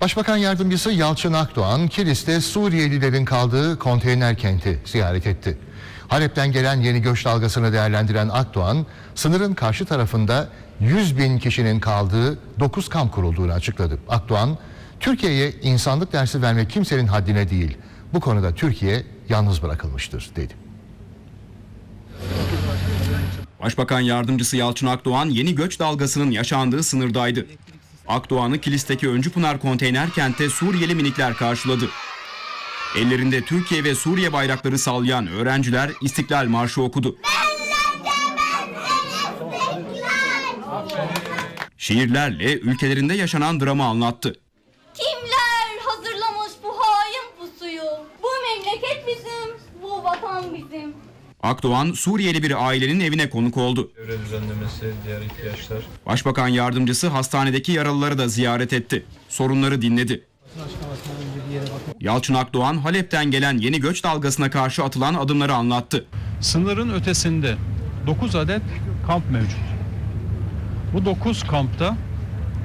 Başbakan Yardımcısı Yalçın Akdoğan, Kilis'te Suriyelilerin kaldığı konteyner kenti ziyaret etti. Halep'ten gelen yeni göç dalgasını değerlendiren Akdoğan, sınırın karşı tarafında 100 bin kişinin kaldığı 9 kamp kurulduğunu açıkladı. Akdoğan, Türkiye'ye insanlık dersi vermek kimsenin haddine değil. Bu konuda Türkiye yalnız bırakılmıştır dedi. Başbakan Yardımcısı Yalçın Akdoğan yeni göç dalgasının yaşandığı sınırdaydı. Akdoğan'ı Kilis'teki Öncüpınar konteyner kentte Suriyeli minikler karşıladı. Ellerinde Türkiye ve Suriye bayrakları sallayan öğrenciler İstiklal Marşı okudu. Şiirlerle ülkelerinde yaşanan dramı anlattı. Kimler hazırlamış bu hain pusuyu? Bu memleket bizim, bu vatan bizim. Akdoğan Suriyeli bir ailenin evine konuk oldu. Çevre düzenlemesi, diğer ihtiyaçlar. Başbakan Yardımcısı hastanedeki yaralıları da ziyaret etti. Sorunları dinledi. Yalçın Akdoğan Halep'ten gelen yeni göç dalgasına karşı atılan adımları anlattı. Sınırın ötesinde 9 adet kamp mevcut. Bu 9 kampta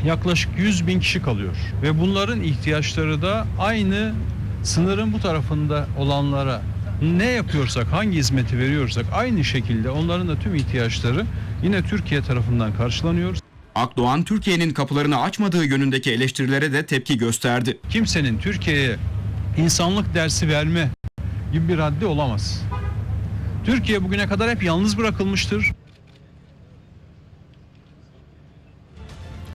yaklaşık 100 bin kişi kalıyor. Ve bunların ihtiyaçları da aynı sınırın bu tarafında olanlara ne yapıyorsak, hangi hizmeti veriyorsak aynı şekilde onların da tüm ihtiyaçları yine Türkiye tarafından karşılanıyor. Akdoğan Türkiye'nin kapılarını açmadığı yönündeki eleştirilere de tepki gösterdi. Kimsenin Türkiye'ye insanlık dersi verme gibi bir haddi olamaz. Türkiye bugüne kadar hep yalnız bırakılmıştır.